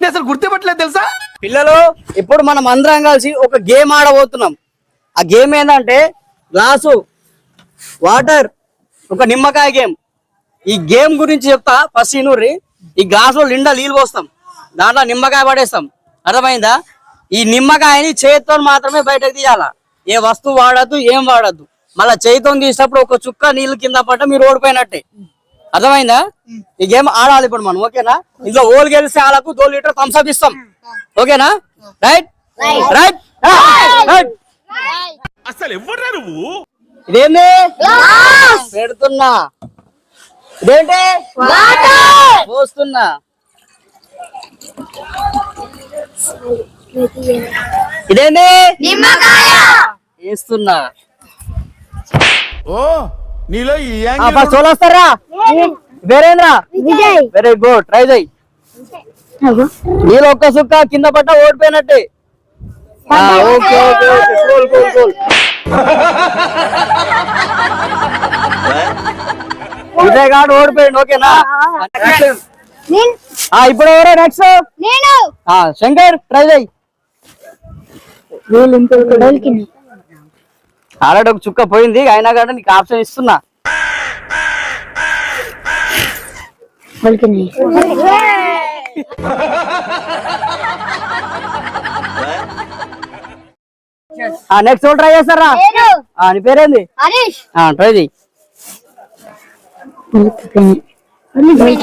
నేను అసలు గుర్తుపట్టలేదు తెలుసా? పిల్లలు ఇప్పుడు మనం అందరం కలిసి ఒక గేమ్ ఆడబోతున్నాం. ఆ గేమ్ ఏంటంటే గ్లాసు వాటర్ ఒక నిమ్మకాయ గేమ్. ఈ గేమ్ గురించి చెప్తా ఫస్ట్ ఇనూరి ఈ గ్లాసులో నిండా నీళ్ళు పోస్తాం. దాంట్లో నిమ్మకాయ పడేస్తాం. అర్థమైందా? ఈ నిమ్మకాయని చేతితో మాత్రమే బయటకు తీయాలా? ఏ వస్తువు వాడద్దు ఏం వాడద్దు. మళ్ళా చేతితో తీసినప్పుడు ఒక చుక్క నీళ్ళు కింద పడ్డ మీరు ఓడిపోయినట్టే. అర్థమైందా? ఈ గేమ్ ఆడాలి ఇప్పుడు మనం ఓకేనా? ఇందులో ఓలు గెలిస్తే వాళ్ళకు దో లీటర్ థమ్స్అప్ ఇస్తాం. ఓకేనా? రైట్ రైట్ రైట్ అసలు ఎవడ్రా నువ్వు? ఇదేంది? పెడుతున్నా. ఇదేంటి? పోస్తున్నా. ఇదేంటి వేస్తున్నా. ఓ! నీలో ఈ ఫస్ట్ వస్తారా వేరేంద్రా విజయ్! వెరీ గుడ్ ట్రై చేయి. నీళ్ళు ఒక్క సుక్క కింద పట్ట ఓడిపోయినట్టే. Okay okay okay. విజయ్ గారు ఓడిపోయింది ఓకేనా? నేను? ఆ, ఇప్పుడు ఎవరో? నెక్స్ట్ నేను? శంకర్ ట్రై చేయి. ఆల్రెడీ ఒక చుక్క పోయింది అయినా కానీ నీకు ఆప్షన్ ఇస్తున్నా. నెక్స్ట్ ట్రై చేస్తారా? నీ పేరేంది? హరీష్. ట్రై చేయి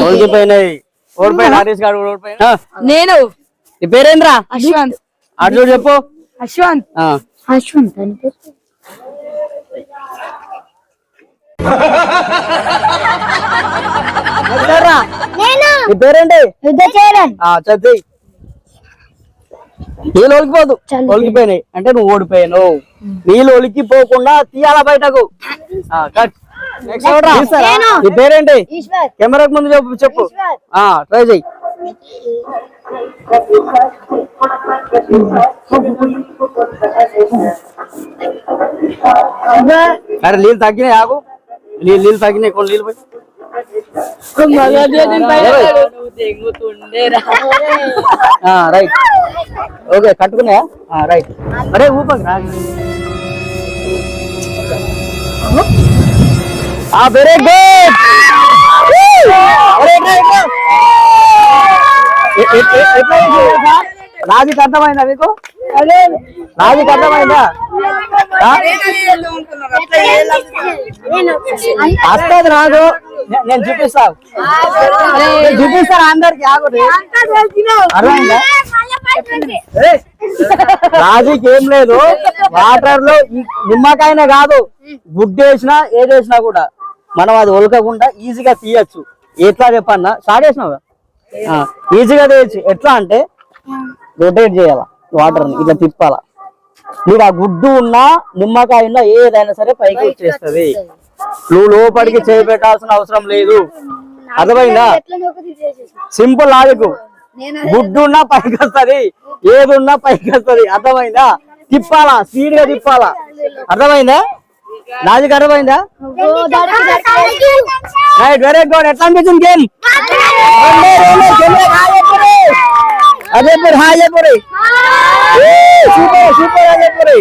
ఓడిపోయినాయి ఓడిపోయిన హరీష్ గారు కూడా ఓడిపోయినా నేను. నీ పేరేంద్రా? అశ్వంత్. అటు చెప్పు. అశ్వంత్. ఆ, అశ్వంత్ అంటే next ఎవరురా? నేను నీ పేరేంటి? చదివి నీళ్ళు ఒలికిపోదు. ఒలికిపోయినాయి అంటే నువ్వు ఓడిపోయాను. నీళ్ళు ఒలికిపోకుండా తీయాలా బయటకు. నీ పేరేంటి? కెమెరాకు ముందు చెప్పు చెప్పు. ట్రై చెయ్యి. అరే నీళ్ళు తగ్గినాయి ఆగు. నీళ్ళు నీళ్ళు తగ్గినాయి కొన్ని నీళ్ళు పోయి. Right okay కట్టుకున్నాయా? రైట్ అరే ఊపండి రా ఆ వెరీ గుడ్ రాజుకి అర్థమైందా మీకు? రాజుకి అర్థమైందా? వస్తుంది రాజు నేను చూపిస్తా. చూపిస్తాను అందరికి అర్థమైందా! రాజుకి ఏం లేదు. వాటర్లో నిమ్మకాయనే కాదు. గుడ్డు వేసినా ఏది వేసినా కూడా మనం అది ఒలకకుండా ఈజీగా తీయచ్చు. ఎట్లా చెప్పన్నా? స్టార్ట్ చేసినావు ఈజీగా తీయచ్చు. ఎట్లా అంటే రొటేట్ చేయాలా వాటర్ ఇట్లా తిప్పాలా. మీరు ఆ గుడ్డు ఉన్నా నిమ్మకాయ ఉన్నా ఏదైనా సరే పైకి వచ్చేస్తది. నువ్వు లోపలికి చేయి పెట్టాల్సిన అవసరం లేదు. అర్థమైందా? Simple logic. గుడ్డు ఉన్నా పైకి వస్తది ఏది ఉన్నా పైకి వస్తది అర్థమైందా? తిప్పాలా స్పీడ్గా తిప్పాలా? అర్థమైందా? లాజిక్ అర్థమైందా? Right very good. ఎట్లా అనిపించింది గేమ్? అదే హాయ్. చెప్పరు సూపర్ సూపర్ చెప్పరు